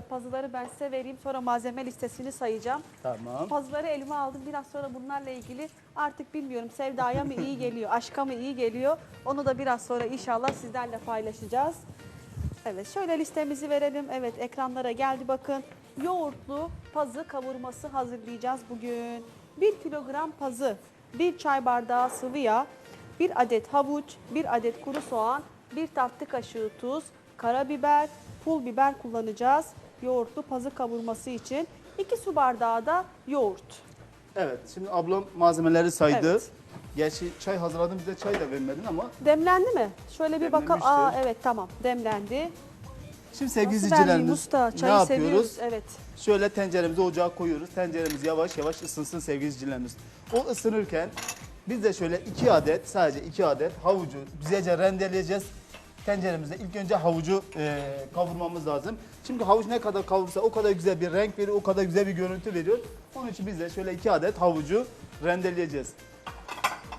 Puzzle'ları ben size vereyim sonra malzeme listesini sayacağım. Tamam. Puzzle'ları elime aldım. Biraz sonra bunlarla ilgili artık bilmiyorum sevdaya mı iyi geliyor, aşka mı iyi geliyor. Onu da biraz sonra inşallah sizlerle paylaşacağız. Evet şöyle listemizi verelim. Evet ekranlara geldi bakın. Yoğurtlu pazı kavurması hazırlayacağız bugün. 1 kilogram pazı, 1 çay bardağı sıvı yağ, 1 adet havuç, 1 adet kuru soğan, 1 tatlı kaşığı tuz, karabiber, pul biber kullanacağız. Yoğurtlu pazı kavurması için 2 su bardağı da yoğurt. Evet, şimdi ablam malzemeleri saydı. Evet. Gerçi çay hazırladım bize çay da vermedin ama. Demlendi mi? Şöyle bir bakalım. Aa evet tamam demlendi. Şimdi sevgili izleyicilerimiz ne yapıyoruz? seviyoruz. Evet. Şöyle tenceremizi ocağa koyuyoruz. Tenceremiz yavaş yavaş ısınsın sevgili izleyicilerimiz. O ısınırken biz de şöyle iki adet, sadece iki adet havucu güzelce rendeleyeceğiz. Tenceremizde ilk önce havucu e, kavurmamız lazım. Çünkü havuç ne kadar kavurursa o kadar güzel bir renk veriyor, o kadar güzel bir görüntü veriyor. Onun için biz de şöyle iki adet havucu rendeleyeceğiz.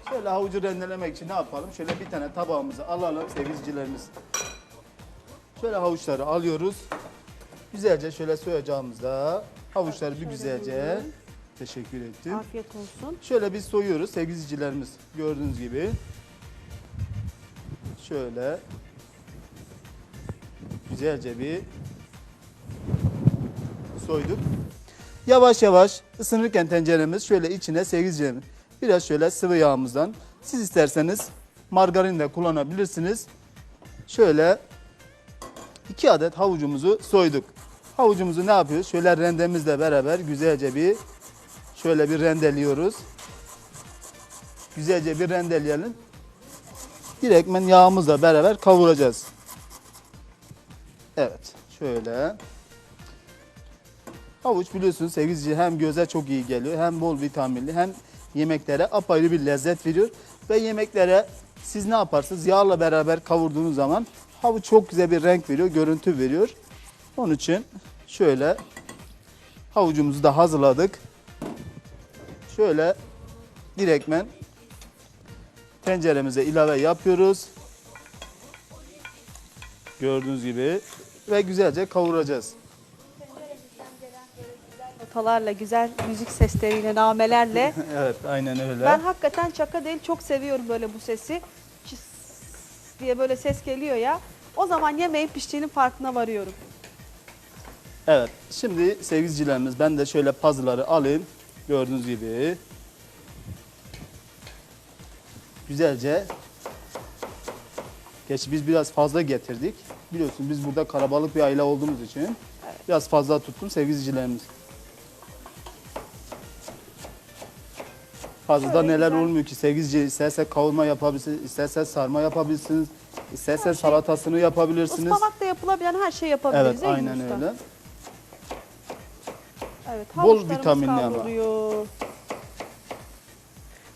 Şöyle havucu rendelemek için ne yapalım? Şöyle bir tane tabağımızı alalım sevgili izleyicilerimiz. Şöyle havuçları alıyoruz. Güzelce şöyle soyacağımızda havuçları bir güzelce teşekkür ettim. Afiyet olsun. Şöyle biz soyuyoruz sevgili izleyicilerimiz gördüğünüz gibi. Şöyle güzelce bir soyduk. Yavaş yavaş ısınırken tenceremiz şöyle içine sevgili izleyicilerimiz biraz şöyle sıvı yağımızdan siz isterseniz margarin de kullanabilirsiniz. Şöyle iki adet havucumuzu soyduk. Havucumuzu ne yapıyoruz? Şöyle rendemizle beraber güzelce bir şöyle bir rendeliyoruz. Güzelce bir rendeleyelim. Direktmen yağımızla beraber kavuracağız. Evet, şöyle. Havuç biliyorsunuz sevgili hem göze çok iyi geliyor hem bol vitaminli hem yemeklere apayrı bir lezzet veriyor. Ve yemeklere siz ne yaparsınız? Yağla beraber kavurduğunuz zaman havuç çok güzel bir renk veriyor, görüntü veriyor. Onun için şöyle havucumuzu da hazırladık. Şöyle direktmen tenceremize ilave yapıyoruz. Gördüğünüz gibi ve güzelce kavuracağız. Notalarla, güzel müzik sesleriyle, namelerle. evet, aynen öyle. ben hakikaten çaka değil çok seviyorum böyle bu sesi. Çıs diye böyle ses geliyor ya. O zaman yemeğin piştiğinin farkına varıyorum. Evet, şimdi sevgili izleyicilerimiz ben de şöyle pazıları alayım. Gördüğünüz gibi. Güzelce. Geç biz biraz fazla getirdik. Biliyorsunuz biz burada kalabalık bir aile olduğumuz için biraz fazla tuttum sevgili izleyicilerimiz. Fazla da Şöyle neler güzel. olmuyor ki sevgili izleyiciler. İsterse kavurma yapabilirsiniz, isterse sarma yapabilirsiniz, isterse şey- salatasını yapabilirsiniz. Ispanakla yapılabilen her şeyi yapabiliriz Evet, değil mi aynen usta? öyle. Evet, Bol havuçlarımız vitaminli ama. kavruluyor.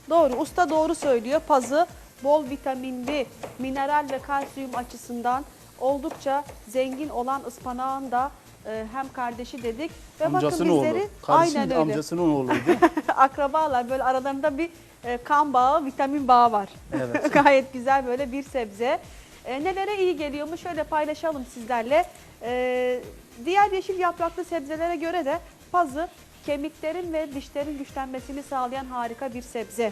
Doğru, usta doğru söylüyor. Pazı bol vitaminli, mineral ve kalsiyum açısından oldukça zengin olan ıspanağın da e, hem kardeşi dedik ve Amcasının bakın oğlu. bizleri Kardeşim aynen öyle. amcasının oğluydu. Akrabalar böyle aralarında bir e, kan bağı, vitamin bağı var. Evet. Gayet güzel böyle bir sebze. E, nelere iyi geliyor mu şöyle paylaşalım sizlerle. E, diğer yeşil yapraklı sebzelere göre de pazı kemiklerin ve dişlerin güçlenmesini sağlayan harika bir sebze.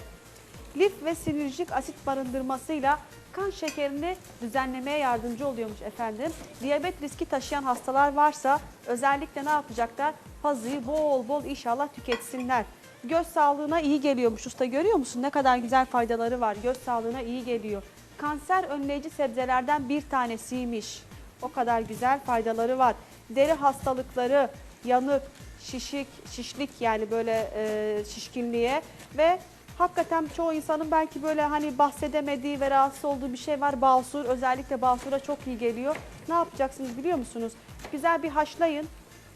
Lif ve sinirjik asit barındırmasıyla kan şekerini düzenlemeye yardımcı oluyormuş efendim. Diyabet riski taşıyan hastalar varsa özellikle ne yapacaklar? Pazıyı bol bol inşallah tüketsinler. Göz sağlığına iyi geliyormuş usta görüyor musun? Ne kadar güzel faydaları var. Göz sağlığına iyi geliyor. Kanser önleyici sebzelerden bir tanesiymiş. O kadar güzel faydaları var. Deri hastalıkları, yanık, şişik, şişlik yani böyle e, şişkinliğe ve hakikaten çoğu insanın belki böyle hani bahsedemediği ve rahatsız olduğu bir şey var. Basur özellikle basura çok iyi geliyor. Ne yapacaksınız biliyor musunuz? Güzel bir haşlayın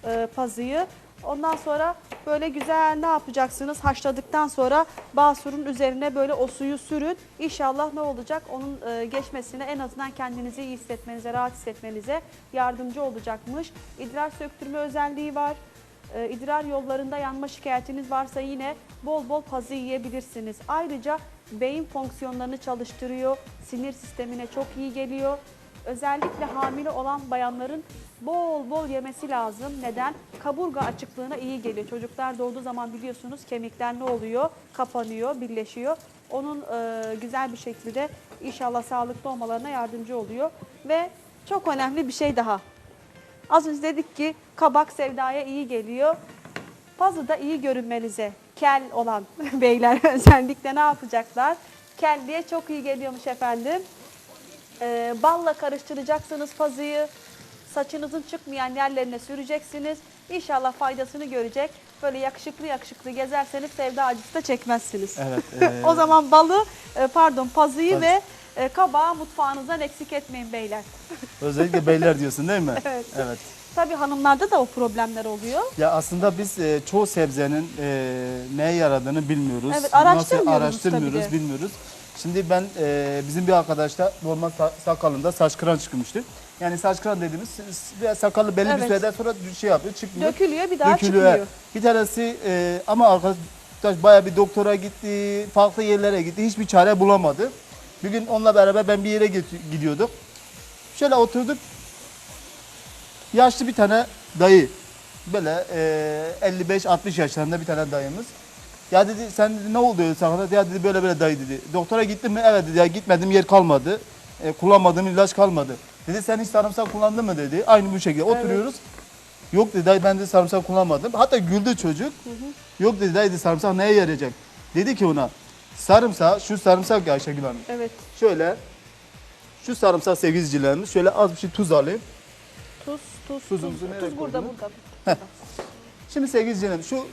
e, pazıyı. Ondan sonra böyle güzel ne yapacaksınız? Haşladıktan sonra basurun üzerine böyle o suyu sürün. İnşallah ne olacak? Onun e, geçmesine en azından kendinizi iyi hissetmenize, rahat hissetmenize yardımcı olacakmış. İdrar söktürme özelliği var. E, idrar yollarında yanma şikayetiniz varsa yine bol bol pazı yiyebilirsiniz. Ayrıca beyin fonksiyonlarını çalıştırıyor, sinir sistemine çok iyi geliyor. Özellikle hamile olan bayanların bol bol yemesi lazım. Neden? Kaburga açıklığına iyi geliyor. Çocuklar doğduğu zaman biliyorsunuz kemikler ne oluyor? Kapanıyor, birleşiyor. Onun e, güzel bir şekilde inşallah sağlıklı olmalarına yardımcı oluyor. Ve çok önemli bir şey daha. Az önce dedik ki kabak sevdaya iyi geliyor. Pazı da iyi görünmenize, kel olan beyler özellikle ne yapacaklar? Kelliye çok iyi geliyormuş efendim. Ee, balla karıştıracaksınız pazıyı. Saçınızın çıkmayan yerlerine süreceksiniz. İnşallah faydasını görecek. Böyle yakışıklı yakışıklı gezerseniz sevda acısı da çekmezsiniz. Evet. e, O zaman balı, e, pardon pazıyı Paz- ve e, kabağı mutfağınızdan eksik etmeyin beyler. özellikle beyler diyorsun değil mi? Evet. Evet. Tabii hanımlarda da o problemler oluyor. Ya aslında biz e, çoğu sebzenin e, neye yaradığını bilmiyoruz. Evet, araştırmıyoruz Nasıl araştırmıyoruz, tabii de. bilmiyoruz. Şimdi ben e, bizim bir arkadaşta normal sa- sakalında saç kıran çıkmıştı. Yani saç kıran dediğimiz s- sakalı belli Evet. bir süreden sonra şey yapıyor, çıkmıyor. Dökülüyor bir daha Dökülüyor. çıkmıyor. Bir tanesi e, ama arkadaş bayağı bir doktora gitti, farklı yerlere gitti. Hiçbir çare bulamadı. Bir gün onunla beraber ben bir yere git- gidiyorduk. Şöyle oturduk. Yaşlı bir tane dayı. Böyle e, 55-60 yaşlarında bir tane dayımız. Ya dedi sen dedi, ne oldu dedi sana? Ya dedi böyle böyle dayı dedi. Doktora gittin mi? Evet dedi ya gitmedim yer kalmadı. E, kullanmadığım ilaç kalmadı. Dedi sen hiç sarımsak kullandın mı dedi. Aynı bu şekilde oturuyoruz. Yok dedi dayı ben de sarımsak kullanmadım. Hatta güldü çocuk. Yok dedi dayı dedi, sarımsak neye yarayacak? Dedi ki ona sarımsak şu sarımsak ya Ayşegül Hanım. Evet. Şöyle şu sarımsak sevgilicilerimiz şöyle az bir şey tuz alayım. Tuz, tuz, Tuzumuzu tuz. nereye Tuz burada, burada. Şimdi sevgili izleyicilerim şu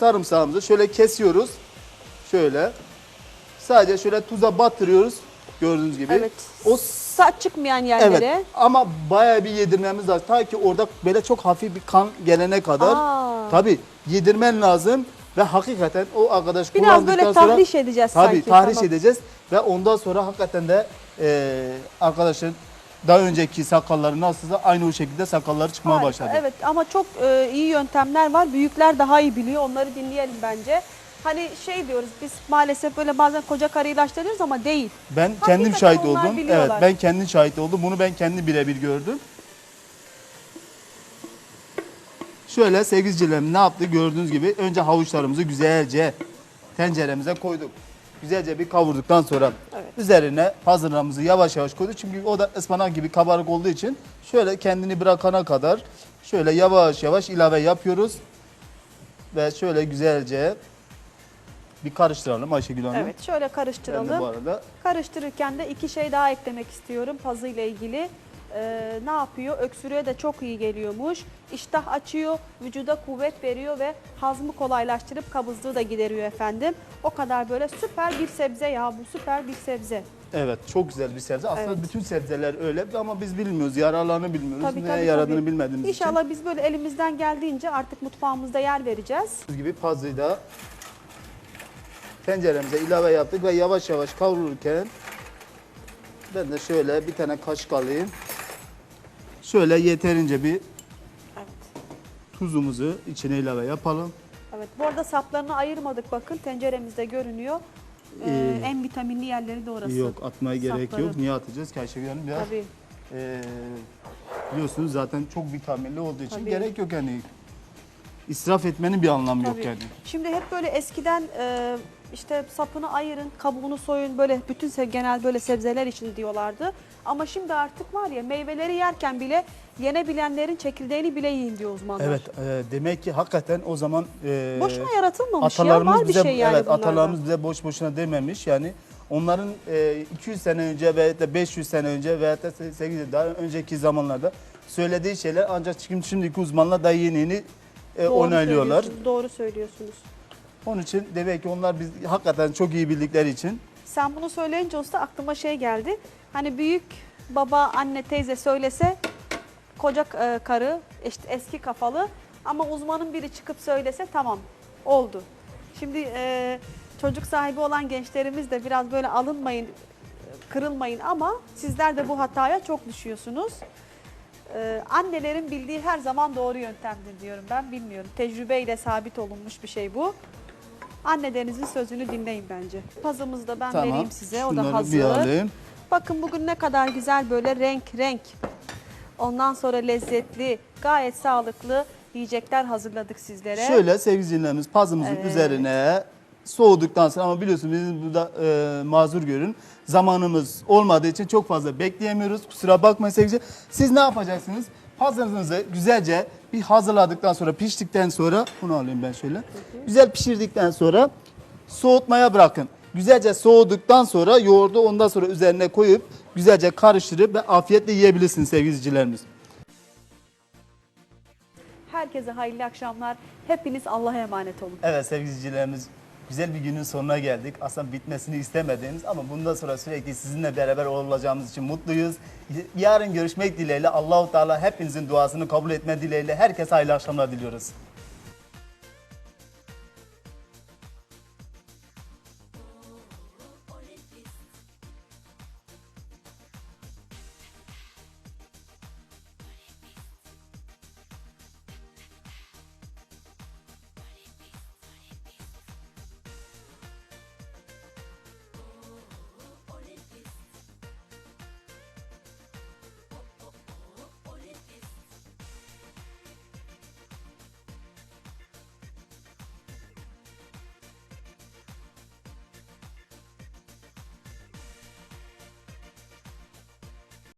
sarımsağımızı şöyle kesiyoruz. Şöyle. Sadece şöyle tuza batırıyoruz. Gördüğünüz gibi. Evet. O Saç çıkmayan yerlere. evet ama bayağı bir yedirmemiz lazım. Ta ki orada böyle çok hafif bir kan gelene kadar. Aa. Tabii yedirmen lazım ve hakikaten o arkadaş Biraz kullandıktan böyle sonra tahriş edeceğiz tabii sanki. tahriş Tamam. edeceğiz ve ondan sonra hakikaten de e, arkadaşın daha önceki sakalları nasılsa aynı o şekilde sakalları çıkmaya Harika, başladı. Evet ama çok e, iyi yöntemler var. Büyükler daha iyi biliyor. Onları dinleyelim bence. Hani şey diyoruz biz maalesef böyle bazen koca karı ilaçlar diyoruz ama değil. Ben Hakikaten kendim şahit onlar oldum. biliyorlar. Evet, ben kendim şahit oldum. Bunu ben kendi birebir gördüm. Şöyle sevgilicilerim ne yaptı gördüğünüz gibi önce havuçlarımızı güzelce tenceremize koyduk. Güzelce bir kavurduktan sonra Evet. üzerine hazırlamamızı yavaş yavaş koyduk. Çünkü o da ıspanak gibi kabarık olduğu için şöyle kendini bırakana kadar şöyle yavaş yavaş ilave yapıyoruz. Ve şöyle güzelce bir karıştıralım Ayşegül Hanım. Evet şöyle Ben de bu karıştıralım. arada Karıştırırken de iki şey daha eklemek istiyorum pazıyla ilgili. Ee, ne yapıyor? Öksürüğe de çok iyi geliyormuş. İştah açıyor, vücuda kuvvet veriyor ve hazmı kolaylaştırıp kabızlığı da gideriyor efendim. O kadar böyle süper bir sebze ya bu süper bir sebze. Evet çok güzel bir sebze. Aslında Evet. bütün sebzeler öyle ama biz bilmiyoruz. Yararlarını bilmiyoruz. Tabii, Neye tabii, yaradığını tabii. bilmediğimiz İnşallah biz böyle elimizden geldiğince artık mutfağımızda yer vereceğiz. için. gibi pazıyı da tenceremize ilave yaptık ve yavaş yavaş kavrulurken ben de şöyle bir tane kaşık alayım. Şöyle yeterince bir Evet. tuzumuzu içine ilave yapalım. Evet. Bu arada saplarını ayırmadık bakın tenceremizde görünüyor. Ee, Ee, en vitaminli yerleri de orası. Yok atmaya gerek Sapları. yok. Niye atacağız ki Ayşegül Hanım? Biraz, Tabii. eee, biliyorsunuz zaten çok vitaminli olduğu için Tabii. gerek yok yani. İsraf etmenin bir anlamı yok Tabii. yani. Şimdi hep böyle eskiden e, işte sapını ayırın, kabuğunu soyun böyle bütün genel böyle sebzeler için diyorlardı. Ama şimdi artık var ya meyveleri yerken bile yenebilenlerin çekirdeğini bile yiyin diyor uzmanlar. Evet, e, demek ki hakikaten o zaman e, Boşuna yaratılmamış ya atalarımız var bir bize şey yani evet bunlarda. atalarımız bize boş boşuna dememiş. Yani onların e, 200 sene önce veya da 500 sene önce veya da 8 daha önceki zamanlarda söylediği şeyler ancak şimdi şimdiki uzmanlar da yeni yeni e, Doğru onaylıyorlar. söylüyorsunuz, Doğru söylüyorsunuz. Onun için demek ki onlar biz hakikaten çok iyi bildikleri için Sen bunu söyleyince usta aklıma şey geldi. Hani büyük baba, anne, teyze söylese koca e, karı, işte eski kafalı Ama uzmanın biri çıkıp söylese tamam oldu. Şimdi e, çocuk sahibi olan gençlerimiz de biraz böyle alınmayın, kırılmayın ama sizler de bu hataya çok düşüyorsunuz. E, annelerin bildiği her zaman doğru yöntemdir diyorum ben bilmiyorum. Tecrübeyle sabit olunmuş bir şey bu. Annelerinizin sözünü dinleyin bence. Pazımızı da ben Tamam. vereyim size. O Şunları da bir hazır. alayım. Bakın bugün ne kadar güzel böyle renk renk. Ondan sonra lezzetli, gayet sağlıklı yiyecekler hazırladık sizlere. Şöyle sevgili izleyicilerimiz pazımızın Evet. üzerine soğuduktan sonra ama biliyorsunuz bizim burada e, mazur görün. Zamanımız olmadığı için çok fazla bekleyemiyoruz. Kusura bakmayın sevgili. Siz ne yapacaksınız? Pazınızı güzelce bir hazırladıktan sonra piştikten sonra bunu alayım ben şöyle. Güzel pişirdikten sonra soğutmaya bırakın. Güzelce soğuduktan sonra yoğurdu ondan sonra üzerine koyup güzelce karıştırıp ve afiyetle yiyebilirsiniz sevgili izleyicilerimiz. Herkese hayırlı akşamlar. Hepiniz Allah'a emanet olun. Evet sevgili izleyicilerimiz güzel bir günün sonuna geldik. Aslında bitmesini istemediğimiz ama bundan sonra sürekli sizinle beraber olacağımız için mutluyuz. Yarın görüşmek dileğiyle Allahu Teala hepinizin duasını kabul etme dileğiyle herkese hayırlı akşamlar diliyoruz.